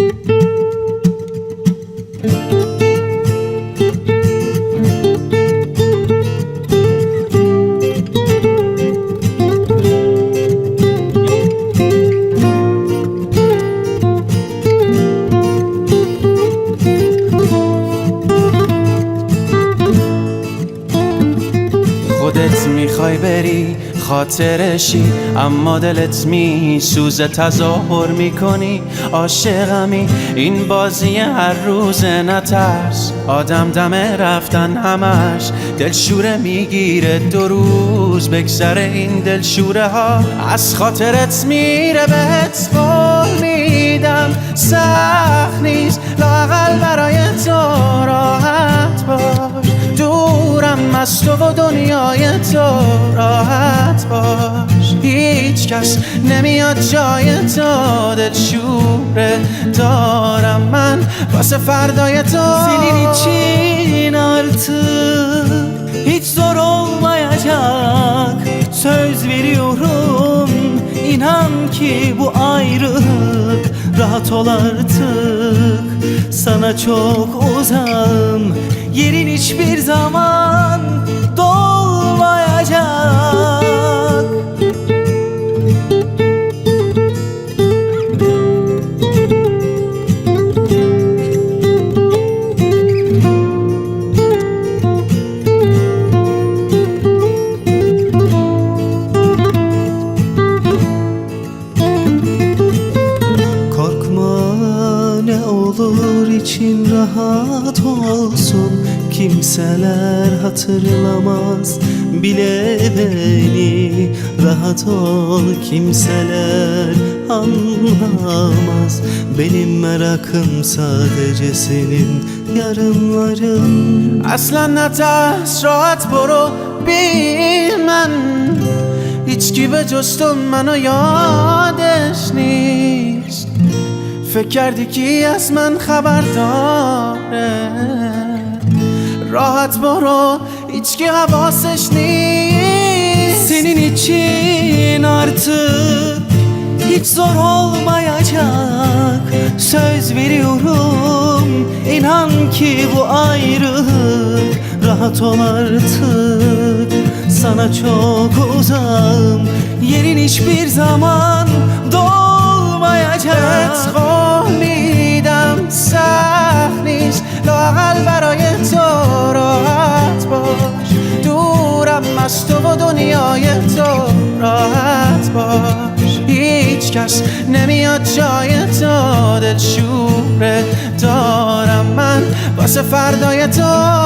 thank you خودت می‌خوای بری خاطرشی اما دلت می سوز تظاهر می‌کنی. عاشقمی این بازی هر روز نترس. آدم دمه رفتن همش دلشوره می‌گیره. دو روز بگذره این دلشوره ها از خاطرت میره بهت قول میدم. سخت نیست لاقل برای از تو و دنیای تو راحت باش هیچ کس نمیاد جای تو دلشوره دارم من واسه ferdaya تو Senin için artık hiç zor olmayacak Söz veriyorum inan ki bu ayrılık rahat ol artık Sana çok uzağım yerin hiçbir zaman olur için rahat olsun Kimseler hatırlamaz. Bile beni Rahat ol kimseler anlamaz. Benim merakım sadece senin yarınların. Aslan tasrat boru bilmen İçki ve coştun bana yadesni فکر کردی کی از من خبر داره راحت برو هیچکی حواسش نیست Senin için artık hiç zor olmayacak Söz veriyorum inan ki bu ayrılık Rahat ol artık sana çok uzağım Yerin hiçbir zaman dolmayacak بهت راحت باش. هیچ کس نمیاد جای تو دلشوره. دارم من. واسه ferdای تو